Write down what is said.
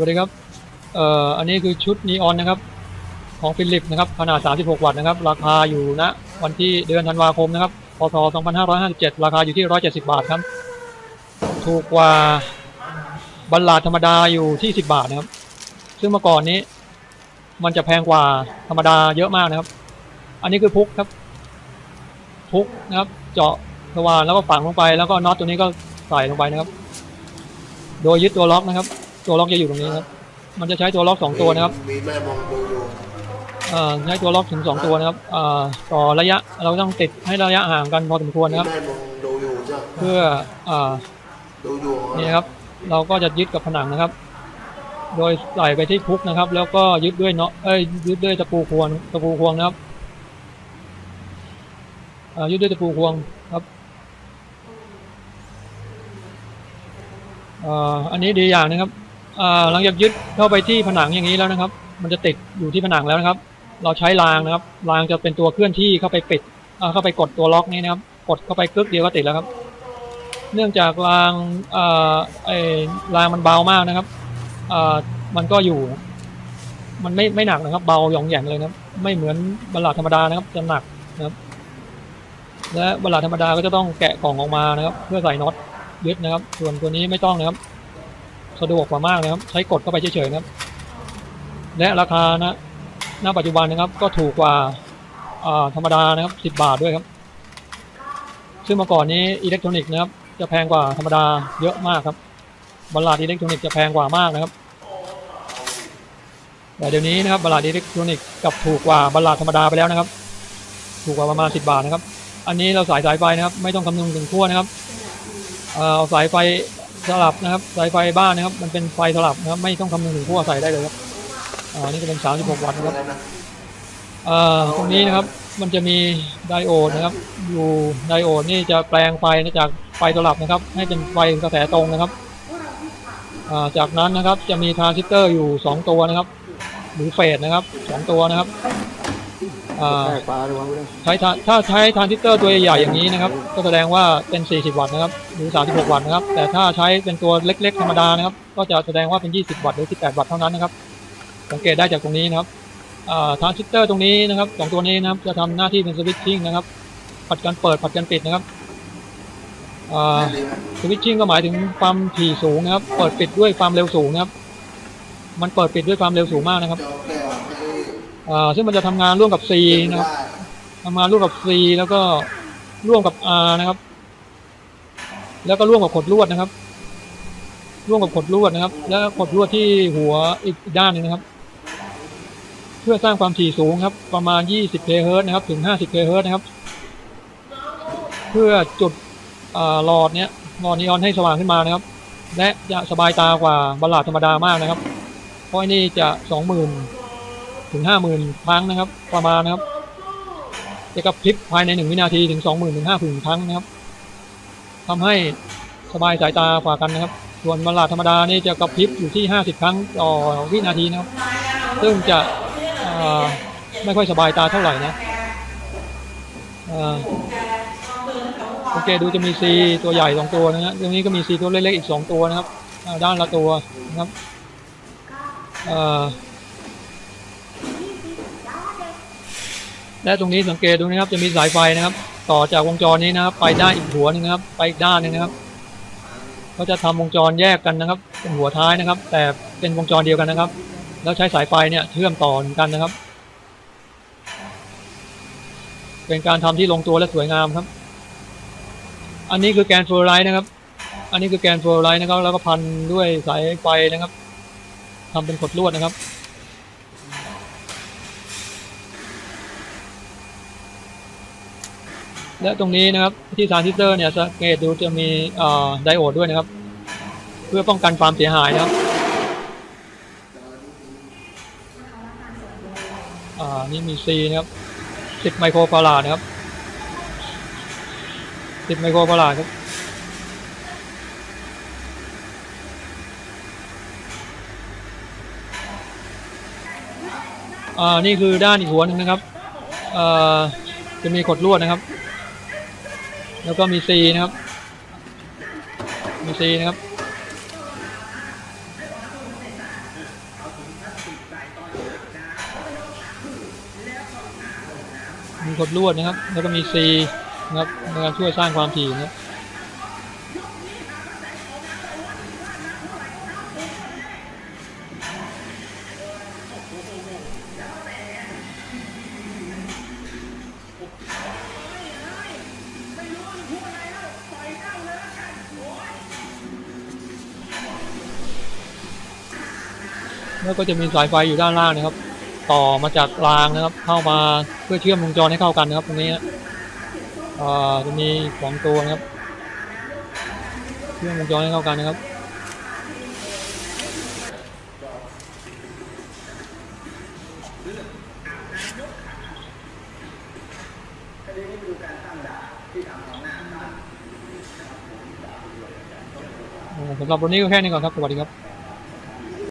วัสดีครับเอ่ออันนี้คือชุดนีออนนะครับของฟิลิปนะครับขนาด 36 วัตต์นะครับ ราคาอยู่ณวันที่เดือนธันวาคมนะครับพศ2557 ราคาอยู่ที่ 170 บาทครับ ถูกกว่าบัลลาดธรรมดาอยู่ที่ 10 บาทนะครับ ซึ่งเมื่อก่อนนี้ มันจะแพงกว่าธรรมดาเยอะมากนะครับ อันนี้คือพุกครับพุกนะครับ เจาะทวารแล้วก็ฝังลงไปแล้วก็น็อตตัวนี้ก็ใส่ลงไปนะครับ โดยยึดตัวล็อกนะครับ ตัวล็อกจะอยู่ตรงนี้ครับ มันจะใช้ตัวล็อกสองตัวนะครับ มีแม่มองดูอยู่เอ่อใช้ตัวล็อกถึงสองตัวนะครับเอ่อต่อระยะเราต้องติดให้ระยะห่างกันพอสมควรมีนะครับ แม่มองดูอยู่ใช่ไหมเพื่อเอ่อดูอยู่นี่นะครับ เราก็จะยึดกับผนังนะครับ โดยใส่ไปที่พุกนะครับ แล้วก็ยึดด้วยเนาะเอ้ยยึดด้วยตะปูควงตะปูควงนะครับเอ่อยึดด้วยตะปูควงครับเอ่ออันนี้ดีอย่างนะครับ หลังจากยึดเข้าไปที่ผนังอย่างนี้แล้วนะครับ มันจะติดอยู่ที่ผนังแล้วนะครับ เราใช้รางนะครับ รางจะเป็นตัวเคลื่อนที่เข้าไปปิดเข้าไปกดตัวล็อกนี้นะครับ กดเข้าไปกึกเดียวก็ติดแล้วครับ เนื่องจากรางอไอ้รางมันเบามากนะครับมันก็อยู่ มันไม่ไม่หนักนะครับ เบาหย่องแหย่งเลยนะครับ ไม่เหมือนบัลลาดธรรมดานะครับ จะหนักนะครับ และบัลลาดธรรมดาก็จะต้องแกะกล่องออกมานะครับ เพื่อใส่น็อตยึดนะครับ ส่วนตัวนี้ไม่ต้องนะครับ สะดวกกว่ามากนะครับ ใช้กดเข้าไปเฉยๆนะครับ และราคานะณปัจจุบันนะครับ ก็ถูกกว่าธรรมดานะครับ 10 บาทด้วยครับ ซึ่งเมื่อก่อนนี้อิเล็กทรอนิกส์นะครับ จะแพงกว่าธรรมดาเยอะมากครับบัลลาดอิเล็กทรอนิกส์จะแพงกว่ามากนะครับ แต่เดี๋ยวนี้นะครับบัลลาดอิเล็กทรอนิกส์กับถูกกว่าบัลลาดธรรมดาไปแล้วนะครับ ถูกกว่าประมาณ 10 บาทนะครับ อันนี้เราสายสายไฟนะครับ ไม่ต้องคำนึงถึงขั้วนะครับเอ่อเอาสายไฟ สลับนะครับสายไฟบ้านนะครับ มันเป็นไฟสลับนะครับ ไม่ต้องคำนึงถึงขั้วใส่ได้เลยครับอ่านี่ก็เป็น 36 วัตต์นะครับเอ่อตรงนี้นะครับมันจะมีไดโอดนะครับ อยู่ไดโอดนี่จะแปลงไฟจากไฟสลับนะครับ ให้เป็นไฟกระแสตรงนะครับอ่าจากนั้นนะครับจะมีทรานซิสเตอร์อยู่ 2 ตัวนะครับ หรือเฟสนะครับ 2 ตัวนะครับ อ่าแค่ปลาดูวางไว้เลยใช้ทานถ้าใช้ทรานซิสเตอร์ตัวใหญ่ๆอย่างนี้นะครับ ก็แสดงว่าเป็น 40 วัตต์นะครับ หรือ 36 วัตต์นะครับ แต่ถ้าใช้เป็นตัวเล็กๆ ธรรมดานะครับ ก็จะแสดงว่าเป็น 20 วัตต์หรือ 18 วัตต์เท่านั้นนะครับ สังเกตได้จากตรงนี้นะครับทรานซิสเตอร์ตรงนี้นะครับสองตัวนี้นะครับ จะทำหน้าที่เป็นสวิตชิ่งนะครับ ผัดกันเปิดผัดกันปิดนะครับสวิตชิ่งก็หมายถึงความถี่สูงนะครับ เปิดปิดด้วยความเร็วสูงนะครับ มันเปิดปิดด้วยความเร็วสูงมากนะครับ ซึ่งมันจะทำงานร่วมกับ C นะครับทำงานร่วมกับ C แล้วก็ร่วมกับ R นะครับ แล้วก็ร่วมกับขดลวดนะครับ ร่วมกับขดลวดนะครับ แล้วขดลวดที่หัวอีกด้านนึงนะครับ เพื่อสร้างความถี่สูงครับ ประมาณ 20เฮิรตนะครับ ถึง 50เฮิรตนะครับ เพื่อจุดหลอดเนี้ยหลอดนีออนให้สว่างขึ้นมานะครับ และจะสบายตากว่าบัลลาดธรรมดามากนะครับ เพราะนนี้จะ 20,000 ถึง50,000ครั้งนะครับ ประมาณนะครับจะกระพริบภายใน1วินาทีถึง20,000ถึง50,000ครั้งนะครับทำให้สบายสายตากว่ากันนะครับ ส่วนบัลาธรรมดานี่จะกระพริบอยู่ที่50ครั้งต่อวินาทีนะครับ ซึ่งจะไม่ค่อยสบายตาเท่าไหร่นะอโอเคดูจะมี C ตัวใหญ่สองตัวนะฮะตรงนี้ก็มี C ตัวเล็กๆอีกสองตัวนะครับด้านละตัวนะครับอ่า และตรงนี้สังเกตดูนะครับจะมีสายไฟนะครับ ต่อจากวงจรนี้นะครับ ไปได้อีกหัวหนึงนะครับ ไปอีกด้านหนึงนะครับเขาจะทำวงจรแยกกันนะครับ เป็นหัวท้ายนะครับ แต่เป็นวงจรเดียวกันนะครับ แล้วใช้สายไฟเนี่ยเชื่อมต่อกันนะครับ เป็นการทำที่ลงตัวและสวยงามครับ อันนี้คือแกนโฟลไลท์นะครับ อันนี้คือแกนโฟลไลท์นะครับ แล้วก็พันด้วยสายไฟนะครับทำเป็นขดลวดนะครับ และตรงนี้นะครับที่ทรานซิสเตอร์เนี่ยสังเกตดูจะมีไดโอดด้วยนะครับ เพื่อป้องกันความเสียหายนะครับอ่านี่มี C นะครับ10ไมโครฟาราดนะครับ10ไมโครฟาราดครับอ่านี่คือด้านอีกหัวหนึ่งนะครับอ่อจะมีขดลวดนะครับ แล้วก็มีซีนะครับ มีซีนะครับ มีกดลวดนะครับ แล้วก็มีซีนะครับในการช่วยสร้างความถี่นะครับ แล้วก็จะมีสายไฟอยู่ด้านล่างนะครับ ต่อมาจากรางนะครับ เข้ามาเพื่อเชื่อมวงจรให้เข้ากันนะครับตรงนี้อ่อจะมีสองตัวนะครับเชื่อมวงจรให้เข้ากันนะครับสำหรับวันนี้ก็แค่นี้ก่อนครับ สวัสดีครับ